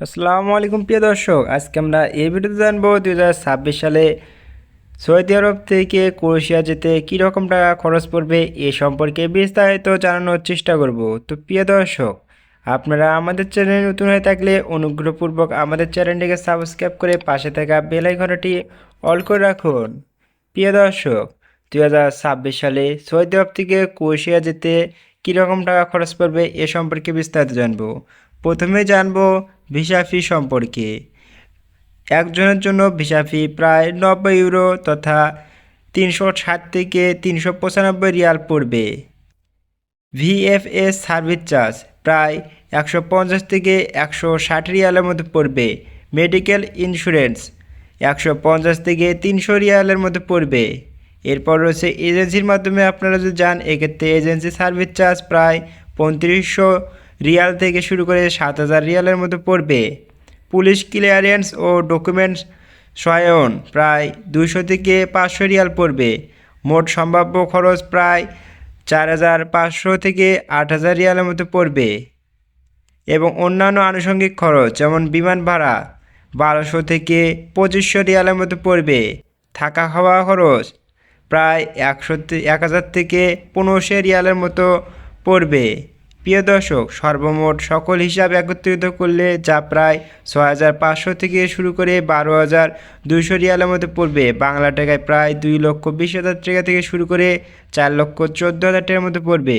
আসসালামু আলাইকুম প্রিয় দর্শক, আজকে আমরা এই ভিডিওতে জানব দু হাজার ছাব্বিশ সালে সৌদি আরব থেকে ক্রোয়েশিয়া যেতে কী রকম টাকা খরচ পড়বে এ সম্পর্কে বিস্তারিত জানানোর চেষ্টা করব। তো প্রিয় দর্শক, আপনারা আমাদের চ্যানেলে নতুন হয়ে থাকলে অনুগ্রহপূর্বক আমাদের চ্যানেলটিকে সাবস্ক্রাইব করে পাশে থাকা বেল আইকনটি অল করে রাখুন। প্রিয় দর্শক, দুই হাজার ছাব্বিশ সালে সৌদি আরব থেকে ক্রোয়েশিয়া যেতে কীরকম টাকা খরচ পড়বে এ সম্পর্কে বিস্তারিত জানব। প্রথমে জানব ভিসা ফি সম্পর্কে। একজনের জন্য ভিসা ফি প্রায় নব্বই ইউরো তথা তিনশো ষাট থেকে তিনশো পঁচানব্বই রিয়াল পড়বে। ভিএফএস সার্ভিস চার্জ প্রায় একশো পঞ্চাশ থেকে একশো ষাট রিয়ালের মধ্যে পড়বে। মেডিকেল ইন্স্যুরেন্স একশো পঞ্চাশ থেকে তিনশো রিয়ালের মধ্যে পড়বে। এরপর রয়েছে এজেন্সির মাধ্যমে আপনারা যদি যান, এক্ষেত্রে এজেন্সি সার্ভিস চার্জ প্রায় পঁয়ত্রিশশো রিয়াল থেকে শুরু করে সাত হাজার রিয়ালের মধ্যে পড়বে। পুলিশ ক্লিয়ারেন্স ও ডকুমেন্টস সহায়ন প্রায় দুশো থেকে পাঁচশো রিয়াল পড়বে। মোট সম্ভাব্য খরচ প্রায় চার হাজার পাঁচশো থেকে আট হাজার রিয়ালের মতো পড়বে। এবং অন্যান্য আনুষঙ্গিক খরচ যেমন বিমান ভাড়া বারোশো থেকে পঁচিশশো রিয়ালের মতো পড়বে। থাকা খাওয়া খরচ প্রায় একশো এক হাজার থেকে পনেরোশো রিয়ালের মতো পড়বে। প্রিয় দর্শক, সর্বমোট সকল হিসাব একত্রিত করলে যা প্রায় ছয় হাজার পাঁচশো থেকে শুরু করে বারো হাজার দুইশো রিয়ালের মধ্যে পড়বে। বাংলা টাকায় প্রায় দুই লক্ষ বিশ হাজার টাকা থেকে শুরু করে চার লক্ষ চোদ্দ হাজার টাকার মধ্যে পড়বে।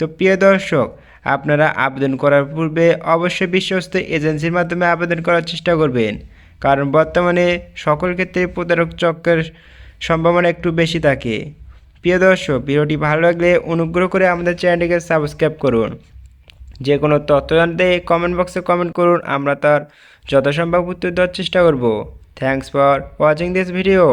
তো প্রিয় দর্শক, আপনারা আবেদন করার পূর্বে অবশ্যই বিশ্বস্ত এজেন্সির মাধ্যমে আবেদন করার চেষ্টা করবেন। কারণ বর্তমানে সকল ক্ষেত্রে প্রতারক চক্রের সম্ভাবনা একটু বেশি থাকে। প্রিয় দর্শক, ভিডিওটি ভালো লাগলে অনুগ্রহ করে আমাদের চ্যানেলটিকে সাবস্ক্রাইব করুন। যে কোনো তথ্য জানতে কমেন্ট বক্সে কমেন্ট করুন, আমরা তার যথাসম্ভব উত্তর দেওয়ার চেষ্টা করব। Thanks for watching this video